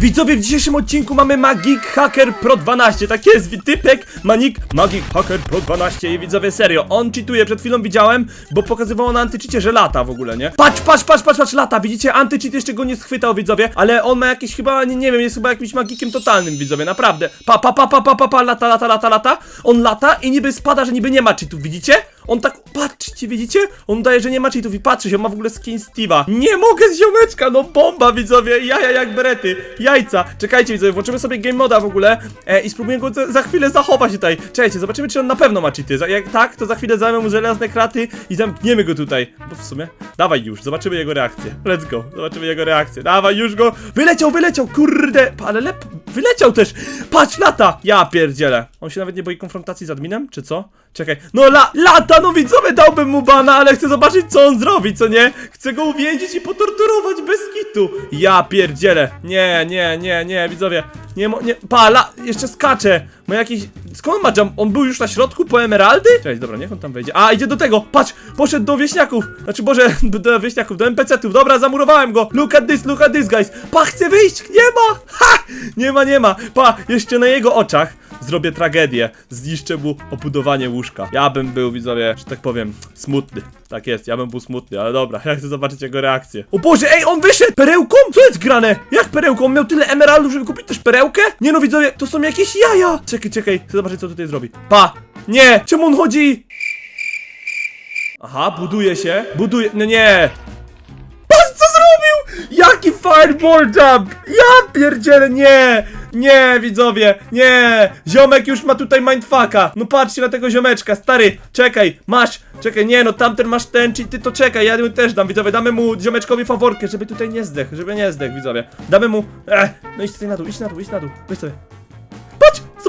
Widzowie, w dzisiejszym odcinku mamy Magic Hacker Pro 12. Tak jest, typek Manik Magic Hacker Pro 12 i widzowie, serio, on cheatuje, przed chwilą widziałem, bo pokazywało na antycheacie, że lata w ogóle, nie? Patrz, patrz, patrz, patrz, patrz, lata, widzicie, antycheat jeszcze go nie schwytał, widzowie, ale on ma jakieś chyba, nie, nie wiem, jest chyba jakimś magikiem totalnym, widzowie, naprawdę. Pa, pa, pa, pa, pa, pa, pa, lata, lata, lata, lata, on lata i niby spada, że niby nie ma cheatów, widzicie? On tak, patrzcie, widzicie? On daje, że nie ma cheatów i patrzy się, on ma w ogóle skin Steve'a. Nie mogę z ziomeczka, no bomba, widzowie, jaja jak berety, jajca. Czekajcie, widzowie, włączymy sobie game moda w ogóle e, i spróbujemy go za, za chwilę zachować tutaj. Czekajcie, zobaczymy, czy on na pewno ma cheaty. Jak tak, to za chwilę zajmę mu żelazne kraty i zamkniemy go tutaj. Bo w sumie, dawaj już, zobaczymy jego reakcję. Let's go, zobaczymy jego reakcję. Dawaj już go, wyleciał, wyleciał, kurde, ale lep, wyleciał też. Patrz, lata, ja pierdzielę. On się nawet nie boi konfrontacji z adminem, czy co? Czekaj, no la, lata, no widzowie, dałbym mu bana, ale chcę zobaczyć, co on zrobi, co nie? Chcę go uwięzić i potorturować bez kitu. Ja pierdzielę. Nie, nie, nie, nie, widzowie. Nie, mo- nie, pa, la, jeszcze skacze. Ma jakiś, skąd on ma jump? On był już na środku po emeraldy? Cześć, dobra, niech on tam wejdzie. A, idzie do tego, patrz, poszedł do wieśniaków. Znaczy, boże, do, do wieśniaków, do NPC-ów. Dobra, zamurowałem go. Look at this, look at this, guys. Pa, chce wyjść, nie ma. Ha, nie ma, nie ma. Pa, jeszcze na jego oczach zrobię tragedię. Zniszczę mu obudowanie łóżka. Ja bym był, widzowie, że tak powiem, smutny. Tak jest, ja bym był smutny, ale dobra, ja chcę zobaczyć jego reakcję. O Boże, ej, on wyszedł! Perełką? Co jest grane? Jak perełką? On miał tyle emeraldów, żeby kupić też perełkę? Nie no, widzowie, to są jakieś jaja! Czekaj, czekaj, chcę zobaczyć, co tutaj zrobi. Pa! Nie! Czemu on chodzi? Aha, buduje się. Buduje. No nie! Patrz co zrobił! Jaki fireball jump! Ja pierdzielę, nie! Nie, widzowie, nie! Ziomek już ma tutaj mindfucka. No patrzcie na tego ziomeczka, stary, czekaj, masz, czekaj, nie no, tamten masz ten, czy ty to czekaj, ja mu też dam, widzowie, damy mu ziomeczkowi faworkę, żeby tutaj nie zdech, żeby nie zdech, widzowie. Damy mu, eh, no idź tutaj na dół, idź na dół, idź na dół, weź sobie.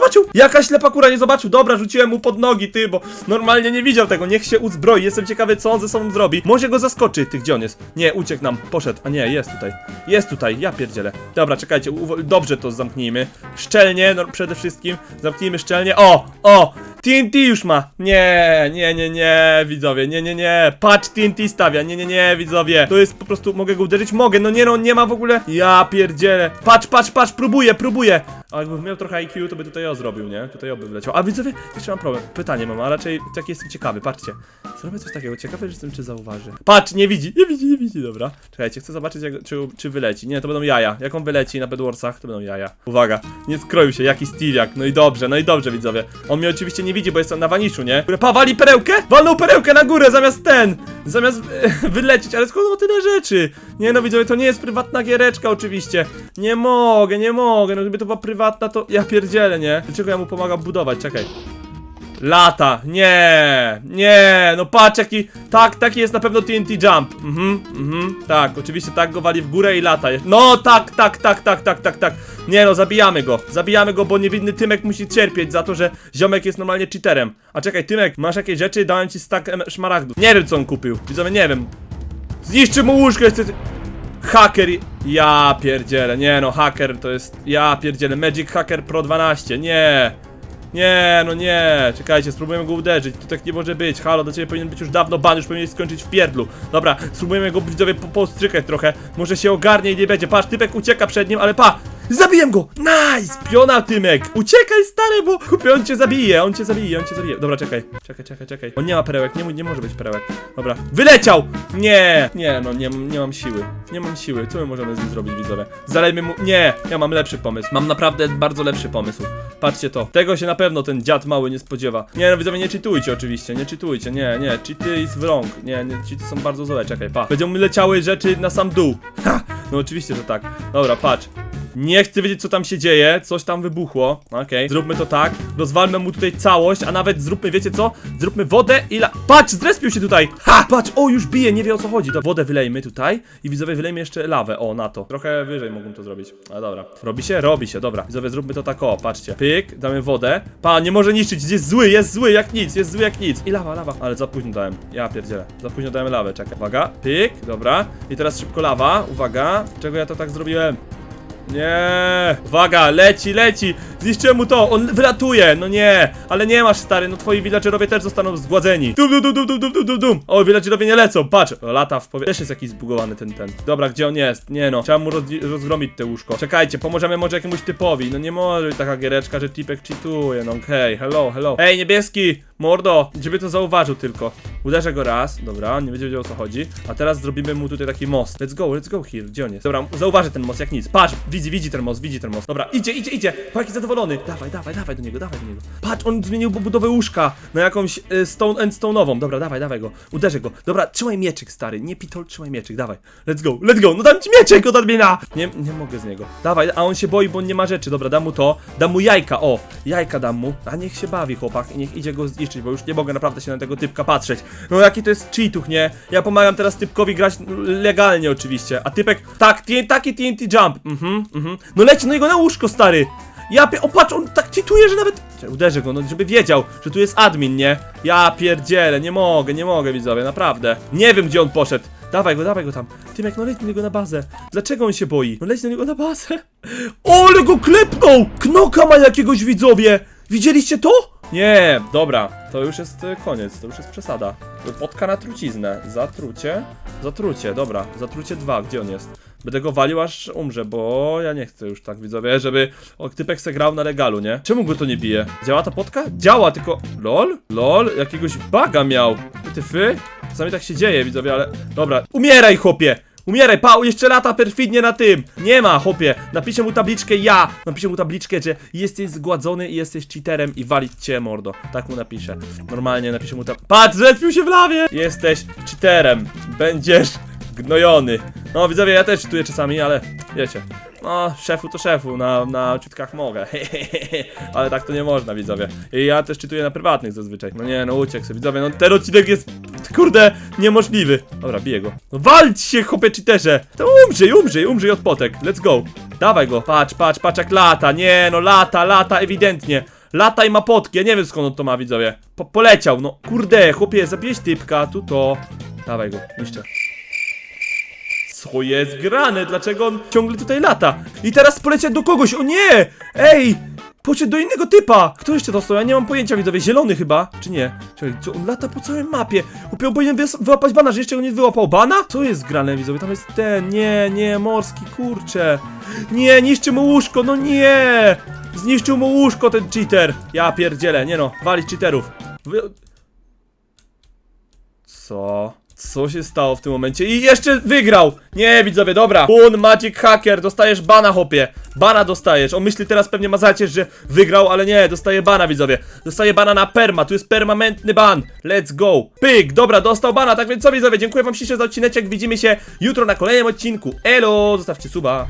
Zobaczył! Jaka ślepa kura nie zobaczył! Dobra, rzuciłem mu pod nogi, ty, bo normalnie nie widział tego. Niech się uzbroi. Jestem ciekawy, co on ze sobą zrobi. Może go zaskoczy. Ty, gdzie on jest? Nie, uciekł nam. Poszedł. A nie, jest tutaj. Jest tutaj. Ja pierdzielę. Dobra, czekajcie. Dobrze to zamknijmy. Szczelnie, no przede wszystkim. Zamknijmy szczelnie. O! O! TNT już ma! Nie, nie, nie, nie, widzowie, nie, nie, nie. Patrz, TNT stawia, nie, nie, nie, widzowie. To jest po prostu, mogę go uderzyć? Mogę, no nie, no, nie ma w ogóle. Ja pierdzielę. Patrz, patrz, patrz, próbuję, próbuję. A jakbym miał trochę IQ, to by tutaj o zrobił, nie? Tutaj o by wleciał. A widzowie, jeszcze mam problem. Pytanie mam, a raczej tak jestem ciekawy, patrzcie. Zrobię coś takiego, ciekawy jestem, czy zauważy. Patrz, nie widzi, nie widzi, nie widzi, dobra. Czekajcie, chcę zobaczyć, jak, czy, czy wyleci. Nie, to będą jaja. Jak on wyleci na Bedwarsach, to będą jaja. Uwaga, nie skroił się, jaki Steviak. No i dobrze, no i dobrze, widzowie. On mnie oczywiście nie widzi, bo jestem na waniszu, nie? Które pawali perełkę? Walnął perełkę na górę zamiast ten! Zamiast e, wylecieć, ale skąd ma tyle rzeczy? Nie no, widzowie, to nie jest prywatna giereczka oczywiście. Nie mogę, nie mogę, no gdyby to była prywatna, to ja pierdzielę, nie? Dlaczego ja mu pomagam budować? Czekaj. Lata, nie, nie, no patrz jaki, tak, taki jest na pewno TNT Jump, mhm, mhm, tak, oczywiście tak go wali w górę i lata, no tak, tak, tak, tak, tak, tak, tak, nie no, zabijamy go, zabijamy go, bo niewinny Tymek musi cierpieć za to, że ziomek jest normalnie cheaterem, a czekaj, Tymek, masz jakieś rzeczy, dałem ci stack szmaragdów, nie wiem co on kupił, widzowie, nie wiem, zniszczy mu łóżko, jest... Hacker, i- ja pierdzielę, nie no, hacker to jest, ja pierdzielę, Magic Hacker Pro 12, nie, nie, no nie, czekajcie, spróbujemy go uderzyć, to tak nie może być, halo, do ciebie powinien być już dawno ban, już powinien skończyć w pierdlu. Dobra, spróbujemy go widzowie po trochę, może się ogarnie i nie będzie, patrz, typek ucieka przed nim, ale pa, zabiję go, nice, piona tymek, uciekaj stary, bo kupię, on cię zabije, on cię zabije, on cię zabije, dobra, czekaj, czekaj, czekaj, czekaj, on nie ma perełek, nie, nie może być perełek, dobra, wyleciał, nie, nie, no, nie, nie mam siły, nie mam siły, co my możemy z nim zrobić, widzowie, zalejmy mu, nie, ja mam lepszy pomysł, mam naprawdę bardzo lepszy pomysł, patrzcie to, tego się na pewno ten dziad mały nie spodziewa, nie, no widzowie, nie czytujcie oczywiście, nie czytujcie, nie, nie, cheaty is wrong, nie, nie, cheaty są bardzo złe, czekaj, pa, będą leciały rzeczy na sam dół, ha, no oczywiście, że tak, dobra, patrz, nie chcę wiedzieć, co tam się dzieje. Coś tam wybuchło. Okej. Zróbmy to tak. Rozwalmy mu tutaj całość, a nawet zróbmy, wiecie co? Zróbmy wodę i la... Patrz, zrespił się tutaj! Ha! Patrz, o, już bije, nie wie o co chodzi. To wodę wylejmy tutaj i widzowie wylejmy jeszcze lawę. O, na to. Trochę wyżej mógłbym to zrobić. Ale dobra. Robi się? Robi się, dobra. Widzowie, zróbmy to tak, o, patrzcie. Pyk, damy wodę. Pa, nie może niszczyć, jest zły, jest zły jak nic, jest zły jak nic. I lawa, lawa. Ale za późno dałem. Ja pierdzielę. Za późno dałem lawę, czekaj. Uwaga, pyk, dobra. I teraz szybko lawa, uwaga. Czego ja to tak zrobiłem? Nie. Uwaga, leci, leci. Zniszczyłem mu to, on wylatuje, no nie. Ale nie masz, stary, no twoi villagerowie też zostaną zgładzeni. Dum, dum, dum, dum, dum, dum, dum, dum. O, villagerowie nie lecą, patrz. O, lata w powietrzu. Też jest jakiś zbugowany ten, ten. Dobra, gdzie on jest? Nie no, trzeba mu roz rozgromić te łóżko. Czekajcie, pomożemy może jakiemuś typowi. No nie może być taka giereczka, że tipek cheatuje, no okej, okay. hello, hello. Ej, niebieski, mordo, żeby to zauważył tylko. Uderzę go raz, dobra, nie będzie wiedział o co chodzi. A teraz zrobimy mu tutaj taki most. Let's go, let's go here, gdzie on jest? Dobra, zauważy ten most jak nic. Patrz, widzi, widzi ten most, widzi ten most. Dobra, idzie, idzie, idzie zadowolony. Dawaj, dawaj, dawaj do niego, dawaj do niego. Patrz, on zmienił budowę łóżka na jakąś y, stone and stone'ową. Dobra, dawaj, dawaj go. Uderzę go. Dobra, trzymaj mieczyk, stary. Nie pitol, trzymaj mieczyk, dawaj. Let's go, let's go. No dam ci mieczyk od admina. Nie, nie mogę z niego. Dawaj, a on się boi, bo on nie ma rzeczy. Dobra, dam mu to. Dam mu jajka, o. Jajka dam mu. A niech się bawi, chłopak. I niech idzie go zniszczyć, bo już nie mogę naprawdę się na tego typka patrzeć. No jaki to jest cheatuch, nie? Ja pomagam teraz typkowi grać legalnie oczywiście. A typek, tak, taki TNT jump. Mhm, mhm. No leci, no jego na łóżko, stary. Ja pie... O, patrz, on tak cheatuje, że nawet... Czekaj, Uderzę go, no żeby wiedział, że tu jest admin, nie? Ja pierdzielę, nie mogę, nie mogę, widzowie, naprawdę. Nie wiem, gdzie on poszedł. Dawaj go, dawaj go tam. Tymek, no leć na niego na bazę. Dlaczego on się boi? No leć na niego na bazę. O, ale go klepnął! Knoka ma jakiegoś, widzowie! Widzieliście to? Nie, dobra, to już jest e, koniec, to już jest przesada. Potka na truciznę. Zatrucie, zatrucie, dobra, zatrucie 2, gdzie on jest? Będę go walił aż umrze, bo ja nie chcę już tak, widzowie, żeby o, typek se grał na legalu, nie? Czemu go to nie bije? Działa ta potka? Działa, tylko... LOL? LOL? Jakiegoś baga miał. Ty fy? Czasami tak się dzieje, widzowie, ale... Dobra, umieraj, chłopie! Umieraj, Pał, jeszcze lata perfidnie na tym! Nie ma, chłopie! Napiszę mu tabliczkę ja! Napiszę mu tabliczkę, że jesteś zgładzony i jesteś cheaterem i walić cię, mordo. Tak mu napiszę. Normalnie napiszę mu tam... Patrz, zrespił się w lawie! Jesteś cheaterem. Będziesz gnojony. No, widzowie, ja też czytuję czasami, ale wiecie. No, szefu to szefu, na, na ciutkach mogę. ale tak to nie można, widzowie. I ja też czytuję na prywatnych zazwyczaj. No nie, no uciekł sobie, widzowie, no ten odcinek jest, kurde, niemożliwy. Dobra, biję go. No walcz się, chłopie cheaterze! To umrzyj, umrzyj, umrzyj od potek. Let's go. Dawaj go. Patrz, patrz, patrz jak lata. Nie, no lata, lata, ewidentnie. Lata i ma potki, ja nie wiem skąd on to ma, widzowie. Po, poleciał, no kurde, chłopie, zabiłeś typka, tu to. Dawaj go, niszczę. Co jest grane? Dlaczego on ciągle tutaj lata? I teraz poleciał do kogoś, o nie! Ej! Poszedł do innego typa! Kto jeszcze dostał? Ja nie mam pojęcia, widzowie. Zielony chyba? Czy nie? Czekaj, co? On lata po całej mapie. On powinien wyłapać bana, że jeszcze go nie wyłapał. Bana? Co jest grane, widzowie? Tam jest ten, nie, nie, morski, kurcze. Nie, niszczy mu łóżko, no nie! Zniszczył mu łóżko ten cheater. Ja pierdzielę, nie no, walić cheaterów. Wy... Co? Co się stało w tym momencie? I jeszcze wygrał! Nie, widzowie, dobra. Un Magic Hacker, dostajesz bana, hopie. Bana dostajesz. On myśli teraz pewnie ma zacierz, że wygrał, ale nie, dostaje bana, widzowie. Dostaje bana na perma, tu jest permanentny ban. Let's go. Pyk, dobra, dostał bana, tak więc co, widzowie, dziękuję wam ślicznie za odcineczek. Widzimy się jutro na kolejnym odcinku. Elo, zostawcie suba.